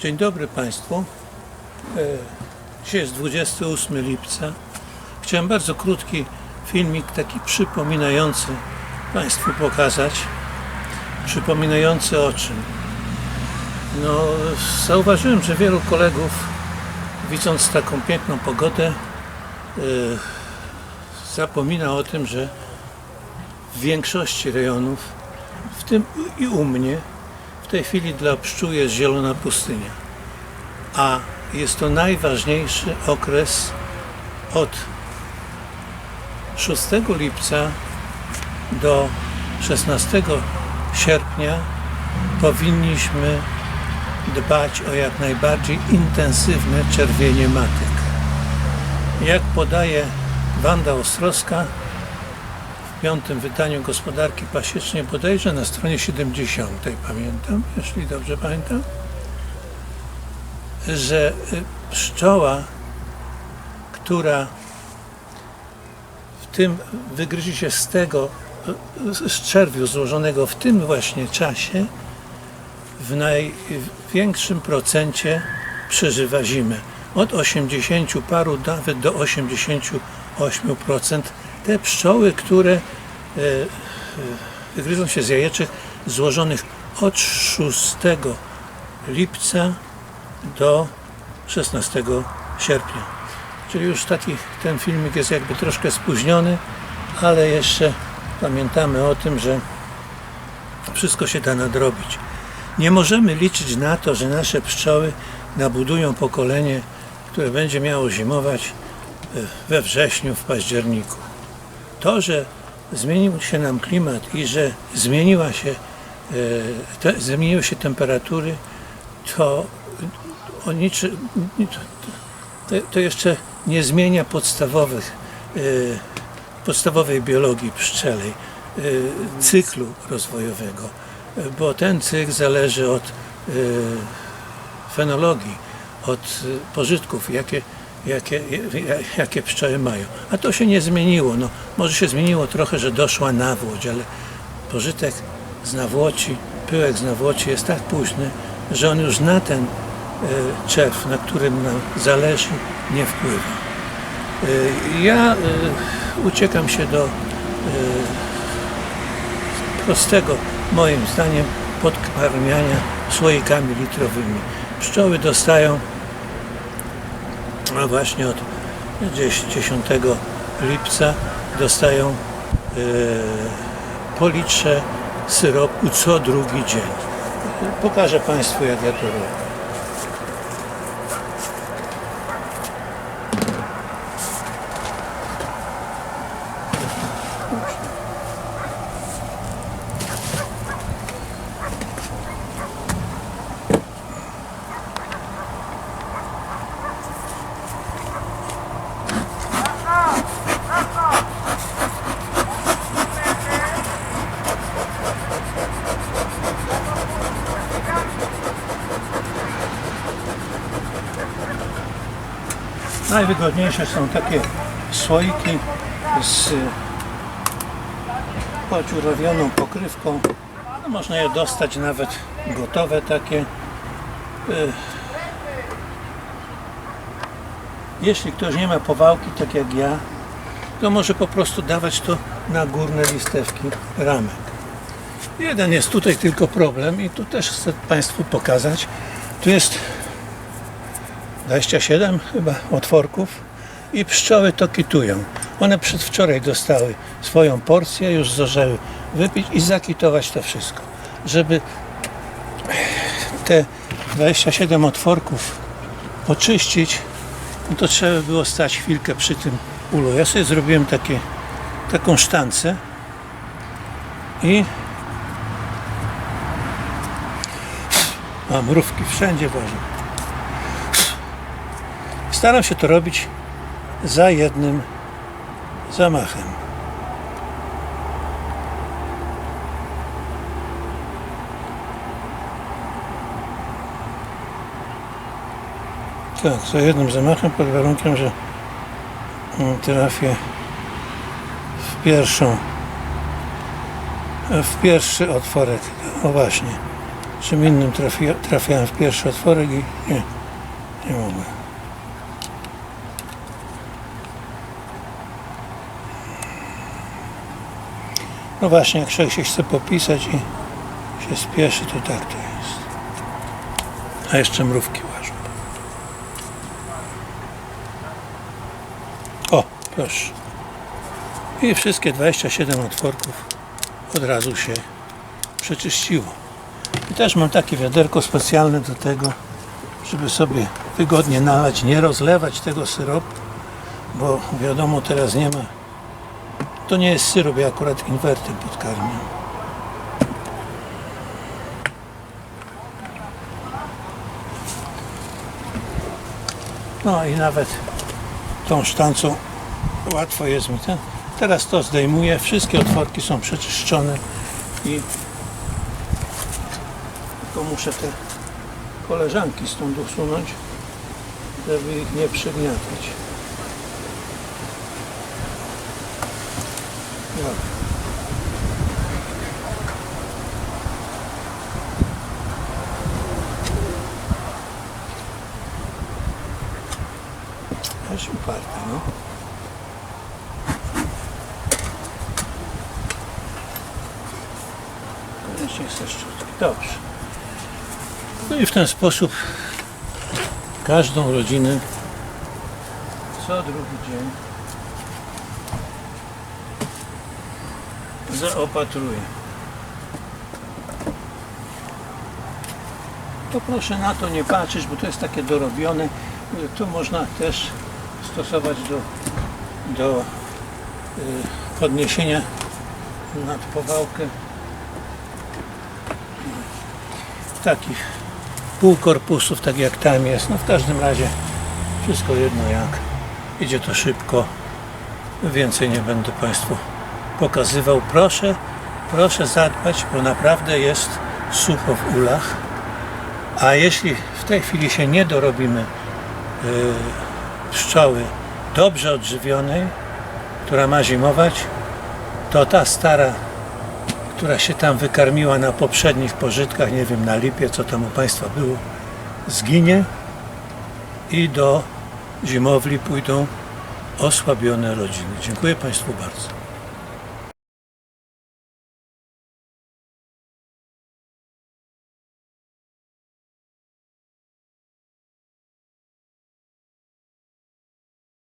Dzień dobry Państwu. E, Dzisiaj jest 28 lipca. Chciałem bardzo krótki filmik, taki przypominający Państwu pokazać. Przypominający o czym? No, zauważyłem, że wielu kolegów, widząc taką piękną pogodę, e, zapomina o tym, że w większości rejonów, w tym i u mnie, w tej chwili dla pszczół jest zielona pustynia. A jest to najważniejszy okres od 6 lipca do 16 sierpnia powinniśmy dbać o jak najbardziej intensywne czerwienie matek. Jak podaje Wanda Ostrowska piątym wydaniu Gospodarki Pasiecznej, bodajże na stronie 70, pamiętam, jeśli dobrze pamiętam, że y, pszczoła, która w tym wygryzie się z tego, y, z czerwiu złożonego w tym właśnie czasie, w największym procencie przeżywa zimę. Od 80 paru nawet do 88% te pszczoły, które e, e, wygryzą się z jajeczek złożonych od 6 lipca do 16 sierpnia. Czyli już taki ten filmik jest jakby troszkę spóźniony, ale jeszcze pamiętamy o tym, że wszystko się da nadrobić. Nie możemy liczyć na to, że nasze pszczoły nabudują pokolenie, które będzie miało zimować e, we wrześniu, w październiku. To, że zmienił się nam klimat i że zmieniła się, e, te, zmieniły się temperatury, to o niczy, to, to jeszcze nie zmienia podstawowych, e, podstawowej biologii pszczelej, e, cyklu rozwojowego, bo ten cykl zależy od fenologii, od pożytków, jakie, jakie, jakie pszczoły mają. A to się nie zmieniło. No, może się zmieniło trochę, że doszła nawłoć, ale pożytek z nawłoci, pyłek z nawłoci jest tak późny, że on już na ten e, czerw, na którym nam zależy, nie wpływa. E, Ja e, uciekam się do prostego, moim zdaniem, podkarmiania słoikami litrowymi. Pszczoły dostają właśnie od gdzieś 10 lipca dostają e, po litrze syropu co drugi dzień. Pokażę Państwu jak ja to robię. Najwygodniejsze są takie słoiki z podziurawioną pokrywką. No, można je dostać nawet gotowe takie. Y, Jeśli ktoś nie ma powałki, tak jak ja, to może po prostu dawać to na górne listewki ramek. Jeden jest tutaj tylko problem i tu też chcę Państwu pokazać. Tu jest 27 chyba otworków i pszczoły to kitują. One przedwczoraj dostały swoją porcję, już zdążyły wypić i zakitować to wszystko. Żeby te 27 otworków oczyścić, no to trzeba było stać chwilkę przy tym ulu. Ja sobie zrobiłem takie, taką sztancę i mam mrówki wszędzie wożą. Staram się to robić za jednym zamachem. Tak, za jednym zamachem pod warunkiem, że trafię w pierwszą w pierwszy otworek. O właśnie. czym innym trafi, trafiałem w pierwszy otworek i nie, nie mogłem. No właśnie, jak się chce popisać i się spieszy, to tak to jest. A jeszcze mrówki łażą. O, proszę. I wszystkie 27 otworków od razu się przeczyściło. I też mam takie wiaderko specjalne do tego, żeby sobie wygodnie nalać, nie rozlewać tego syropu, bo wiadomo teraz nie ma. To nie jest syrop, ja akurat inwertem podkarmiam. No i nawet tą sztancą łatwo jest mi ten. Teraz to zdejmuję, wszystkie otworki są przeczyszczone i tylko muszę te koleżanki stąd usunąć, żeby ich nie przygniatać. Aż uparte, no. Koniecznie chcę szczotki. Dobrze. No i w ten sposób każdą rodzinę co drugi dzień zaopatruję. To proszę na to nie patrzeć, bo to jest takie dorobione. Tu można też stosować do, do y, podniesienia nad powałkę takich półkorpusów, tak jak tam jest. No w każdym razie wszystko jedno jak. Idzie to szybko. Więcej nie będę Państwu pokazywał. Proszę, proszę zadbać, bo naprawdę jest sucho w ulach. A jeśli w tej chwili się nie dorobimy yy, pszczoły dobrze odżywionej, która ma zimować, to ta stara która się tam wykarmiła na poprzednich pożytkach, nie wiem, na lipie, co tam u Państwa było, zginie i do zimowli pójdą osłabione rodziny. Dziękuję Państwu bardzo.